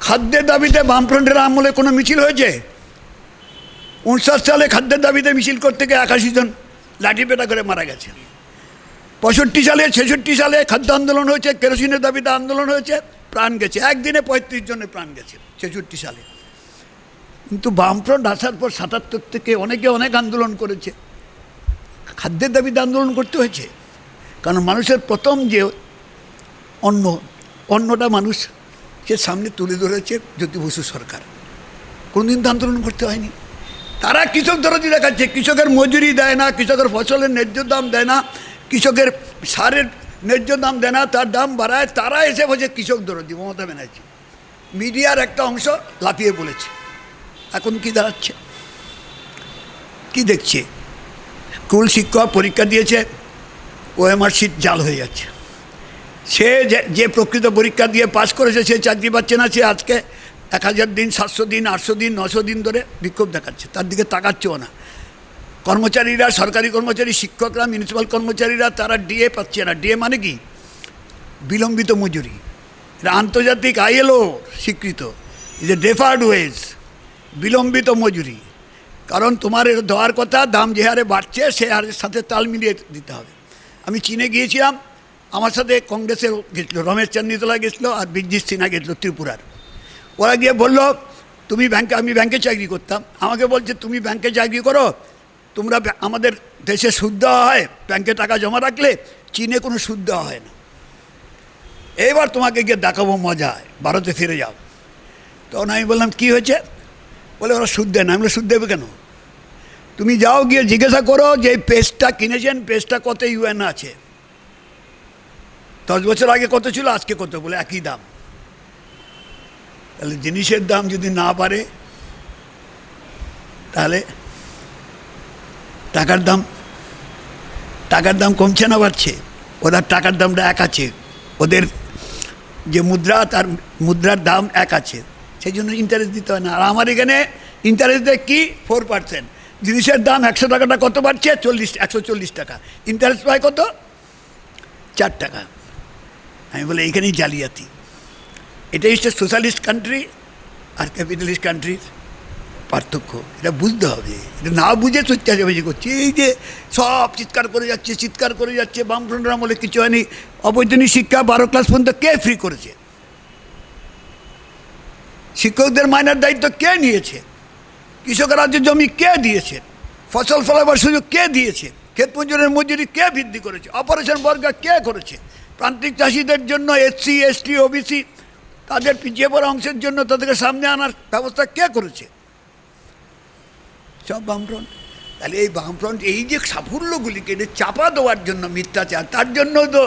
খাদ্যের দাবিতে বামফ্রন্টের আমলে কোনো মিছিল হয়েছে? উনষাট সালে খাদ্যের দাবিতে মিছিল করতে গিয়ে একাশি জন লাঠিপেটা করে মারা গেছে পঁয়ষট্টি সালে, ছেষট্টি সালে খাদ্য আন্দোলন হয়েছে, কেরোসিনের দাবিতে আন্দোলন হয়েছে, প্রাণ গেছে। একদিনে পঁয়ত্রিশ জনের প্রাণ গেছে, ছেষট্টি সালে। কিন্তু বামফ্রন্ট আসার পর সাতাত্তর থেকে অনেকে অনেক আন্দোলন করেছে। খাদ্যের দাবিতে আন্দোলন করতে হয়েছে। কারণ মানুষের প্রথম যে অন্ন, অন্নটা মানুষ সে সামনে তুলে ধরেছে জ্যোতি বসু সরকার। কোনোদিন তো আন্দোলন করতে হয়নি। তারা কৃষক দরদি দেখাচ্ছে, কৃষকের মজুরি দেয় না, কৃষকের ফসলের ন্যায্য দাম দেয় না, কৃষকের সারের ন্যায্য দাম দেয় না, তার দাম বাড়ায়, তারা এসে বসে কৃষক দরদি, মমতা ব্যানার্জি। মিডিয়ার একটা অংশ লাফিয়ে বলেছে। এখন কি দাঁড়াচ্ছে? কি দেখছে? স্কুল শিক্ষক পরীক্ষা দিয়েছে, ওএমআর সিট জাল হয়ে যাচ্ছে। সে যে- প্রকৃত পরীক্ষা দিয়ে পাশ করেছে, সে চাকরি পাচ্ছে না, সে আজকে এক হাজার দিন, সাতশো দিন, আটশো দিন, নশো দিন ধরে বিক্ষোভ দেখাচ্ছে। তার দিকে তাকাচ্ছেও না। কর্মচারীরা, সরকারি কর্মচারী, শিক্ষকরা মিউনিসিপ্যাল কর্মচারীরা, তারা ডিএ পাচ্ছে না। ডিএ মানে কি? বিলম্বিত মজুরি। এটা আন্তর্জাতিক আইএলও স্বীকৃত। যে ডেফার্ড ওয়েজ বিলম্বিত মজুরি। কারণ তোমার দেওয়ার কথা, দাম যে হারে বাড়ছে, সে হারের সাথে তাল মিলিয়ে দিতে হবে। আমি চীনে গিয়েছিলাম আমার সাথে কংগ্রেসের গেছিল, রমেশ চান্দিতলা গেছিল আর বিরজিৎ সিনহা গেছিল ত্রিপুরার। ওরা গিয়ে বলল, তুমি ব্যাংকে আমি ব্যাংকে চাকরি করতাম। আমাকে বলছে, তুমি ব্যাংকে চাকরি করো। তোমরা আমাদের দেশে সুদ দেওয়া হয় ব্যাংকে টাকা জমা রাখলে চীনে কোনো সুদ দেওয়া হয় না। এইবার তোমাকে গিয়ে দেখাবো মজা, ভারতে ফিরে যাও। তখন আমি বললাম, কি হয়েছে? বলে, ওরা সুদ দেয় না। আমি সুদ দেবে কেন? তুমি যাও গিয়ে জিজ্ঞাসা করো যে এই পেস্টটা কিনেছেন পেস্টটা কত ইউএন আছে? দশ বছর আগে কত ছিল? আজকে কত? বলে একই দাম। তাহলে জিনিসের দাম যদি না বাড়ে, তাহলে টাকার দাম টাকার দাম কমছে না বাড়ছে? ওদের টাকার দামটা এক আছে। ওদের যে মুদ্রা, তার মুদ্রার দাম এক আছে। সেই জন্য ইন্টারেস্ট দিতে হয় না। আর আমার এখানে ইন্টারেস্ট দেয় কি? ফোর পার্সেন্ট জিনিসের দাম একশো টাকাটা কত বাড়ছে? চল্লিশ, একশো চল্লিশ টাকা। ইন্টারেস্ট পায় কত? চার টাকা। আমি বলি, এইখানেই জালিয়াতি। এটাই হচ্ছে সোশ্যালিস্ট কান্ট্রি আর ক্যাপিটালিস্ট কান্ট্রির পার্থক্য। এটা বুঝতে হবে। এটা না বুঝে তো চাচাবাজি করছে। এই যে সব চিৎকার করে যাচ্ছে, চিৎকার করে যাচ্ছে বামফ্রন্টের আমলে কিছু হয়নি। অবৈতনিক শিক্ষা বারো ক্লাস পর্যন্ত কে ফ্রি করেছে? শিক্ষকদের মাইনার দায়িত্ব কে নিয়েছে? কৃষক রাজ্যের জমি কে দিয়েছে? ফসল ফলাবার সুযোগ কে দিয়েছে? ক্ষেত মজুরের মজুরি কে বৃদ্ধি করেছে? অপারেশন বর্গা কে করেছে? প্রান্তিক চাষিদের জন্য এসসি এসটি ওবিসি তাদের পিছিয়ে পড়া অংশের জন্য তাদেরকে সামনে আনার ব্যবস্থা কে করেছে? সব বামফ্রন্ট। তাহলে এই বামফ্রন্ট, এই যে সাফল্যগুলিকে চাপা দেওয়ার জন্য মিথ্যাচার, তার জন্য তো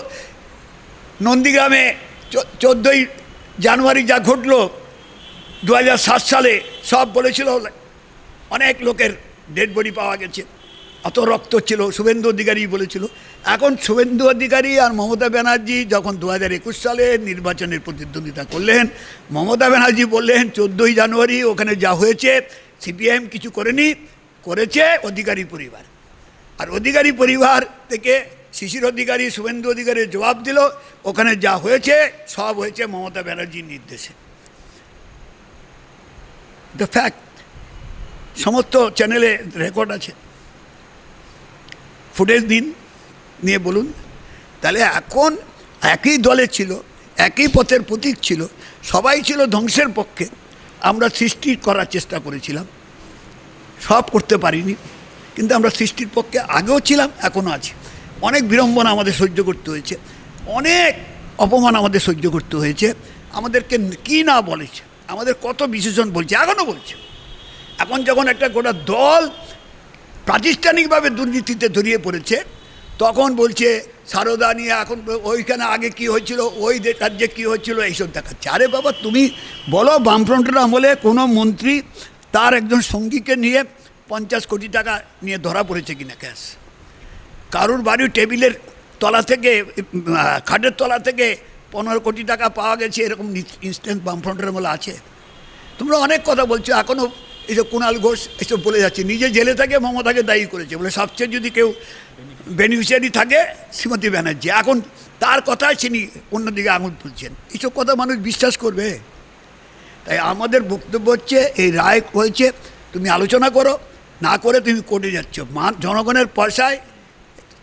নন্দীগ্রামে চোদ্দোই জানুয়ারি যা ঘটলো দু হাজার সাত সালে সব বলেছিল, অনেক লোকের ডেড বডি পাওয়া গেছে। অত রক্ত ছিল, শুভেন্দু অধিকারী বলেছিল। এখন শুভেন্দু অধিকারী আর মমতা ব্যানার্জি যখন দু হাজার একুশ সালে নির্বাচনের প্রতিদ্বন্দ্বিতা করলেন, মমতা ব্যানার্জি বললেন, চোদ্দোই জানুয়ারি ওখানে যা হয়েছে, সিপিআইএম কিছু করেনি, করেছে অধিকারী পরিবার। আর অধিকারী পরিবার থেকে শিশির অধিকারী, শুভেন্দু অধিকারী জবাব দিল, ওখানে যা হয়েছে, সব হয়েছে মমতা ব্যানার্জির নির্দেশে। দ্য ফ্যাক্ট সমস্ত চ্যানেলে রেকর্ড আছে। ফুটেজ দিন, নিয়ে বলুন। তাহলে এখন একই দলে ছিল, একই পথের প্রতীক ছিল, সবাই ছিল ধ্বংসের পক্ষে। আমরা সৃষ্টি করার চেষ্টা করেছিলাম। সব করতে পারিনি, কিন্তু আমরা সৃষ্টির পক্ষে আগেও ছিলাম এখনও আছি। অনেক বিড়ম্বনা আমাদের সহ্য করতে হয়েছে। অনেক অপমান আমাদের সহ্য করতে হয়েছে। আমাদেরকে কি না বলেছে? আমাদের কত বিশেষণ বলছে? এখনও বলছে। এখন যখন একটা গোটা দল প্রাতিষ্ঠানিকভাবে দুর্নীতিতে ধরিয়ে পড়েছে। তখন বলছে, সারদা নিয়ে এখন ওইখানে আগে কি হয়েছিল, ওই রাজ্যে কী হয়েছিল, এইসব দেখাচ্ছে। আরে বাবা, তুমি বলো, বামফ্রন্টের আমলে কোনো মন্ত্রী তার একজন সঙ্গীকে নিয়ে পঞ্চাশ কোটি টাকা নিয়ে ধরা পড়েছে কিনা ক্যাশ? কারুর বাড়ির টেবিলের তলা থেকে খাটের তলা থেকে পনেরো কোটি টাকা পাওয়া গেছে, এরকম ইনস্ট্যান্ট বামফ্রন্টের আমলে আছে। তোমরা অনেক কথা বলছো এখনও যে কুণাল ঘোষ এসব বলে যাচ্ছে। নিজে জেলে থাকে, মমতাকে দায়ী করেছে। বলে, সবচেয়ে যদি কেউ বেনিফিশিয়ারি থাকে, শ্রীমতী ব্যানার্জি। এখন তার কথায় তিনি অন্যদিকে আঙুল তুলছেন। এইসব কথা মানুষ বিশ্বাস করবে। তাই আমাদের বক্তব্য হচ্ছে, এই রায় হয়েছে তুমি আলোচনা করো, না করে তুমি কোর্টে যাচ্ছ। মা, জনগণের পয়সায়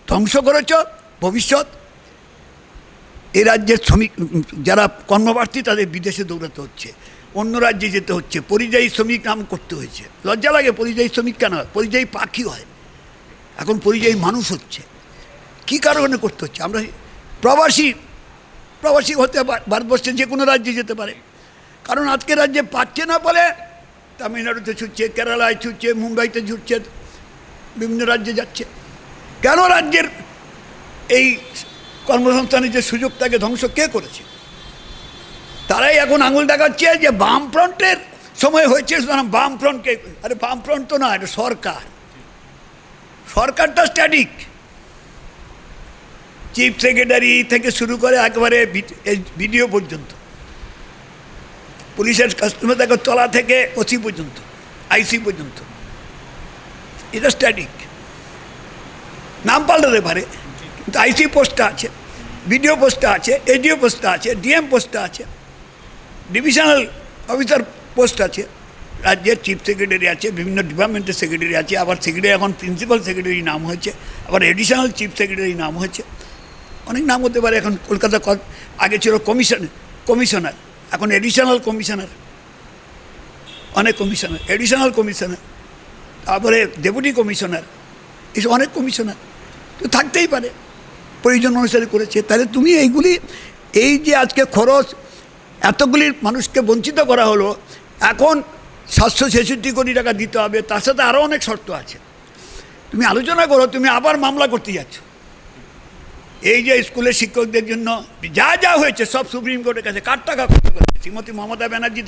ধ্বংস করেছ, ভবিষ্যৎ। এ রাজ্যের শ্রমিক, যারা কর্মপ্রার্থী, তাদের বিদেশে দৌড়াতে হচ্ছে। অন্য রাজ্যে যেতে হচ্ছে। পরিযায়ী শ্রমিক নাম করতে হয়েছে। লজ্জা লাগে, পরিযায়ী শ্রমিক কেন হয়? পরিযায়ী পাখি হয়। এখন পরিযায়ী মানুষ হচ্ছে। কী কারণে করতে হচ্ছে? আমরা প্রবাসী প্রবাসী হতে ভারতবর্ষে যে কোনো রাজ্যে যেতে পারে। কারণ আজকে রাজ্যে পাচ্ছে না বলে তামিলনাড়ুতে ছুটছে, কেরালায় ছুটছে, মুম্বাইতে ছুটছে, বিভিন্ন রাজ্যে যাচ্ছে। কেন রাজ্যের এই কর্মসংস্থানের যে সুযোগ তাকে ধ্বংস কে করেছে? তারাই এখন আঙুল দেখাচ্ছে যে বামফ্রন্টের সময় হয়েছে বামফ্রন্টকে, আরে বামফ্রন্ট তো না, এটা সরকার। সরকারটা স্ট্যাটিক চিফ সেক্রেটারি থেকে শুরু করে একবারে ভিডিও পর্যন্ত। পুলিশের কাস্টমার থেকে তলা থেকে ওসি পর্যন্ত, আইসি পর্যন্ত। এটা স্ট্যাটিক নাম পাল্টাতে পারে, কিন্তু আইসি পোস্টটা আছে, বিডিও পোস্টটা আছে, এডিও পোস্টটা আছে, ডিএম পোস্টটা আছে। ডিভিশনাল অফিসার পোস্ট আছে, রাজ্যের চিফ সেক্রেটারি আছে, বিভিন্ন ডিপার্টমেন্টের সেক্রেটারি আছে, আবার সেক্রেটারি, এখন প্রিন্সিপাল সেক্রেটারি নাম হয়েছে, আবার এডিশনাল চিফ সেক্রেটারি নাম হয়েছে। অনেক নাম হতে পারে, এখন কলকাতা আগে ছিল কমিশন, কমিশনার, এখন এডিশনাল কমিশনার, অনেক কমিশনার, এডিশনাল কমিশনার, তারপরে ডেপুটি কমিশনার, এসব অনেক কমিশনার, তো থাকতেই পারে, প্রয়োজন অনুসারে করেছে। তাহলে তুমি এইগুলি, এই যে আজকে খরচ এতগুলি মানুষকে বঞ্চিত করা হলো, এখন সাতশো ছেষট্টি কোটি টাকা দিতে হবে, তার সাথে আরও অনেক শর্ত আছে। তুমি আলোচনা করো, তুমি আবার মামলা করতে যাচ্ছ। এই যে স্কুলের শিক্ষকদের জন্য যা যা হয়েছে, সব সুপ্রিম কোর্টের কাছে কার টাকা খরচ করেছে? শ্রীমতী মমতা ব্যানার্জি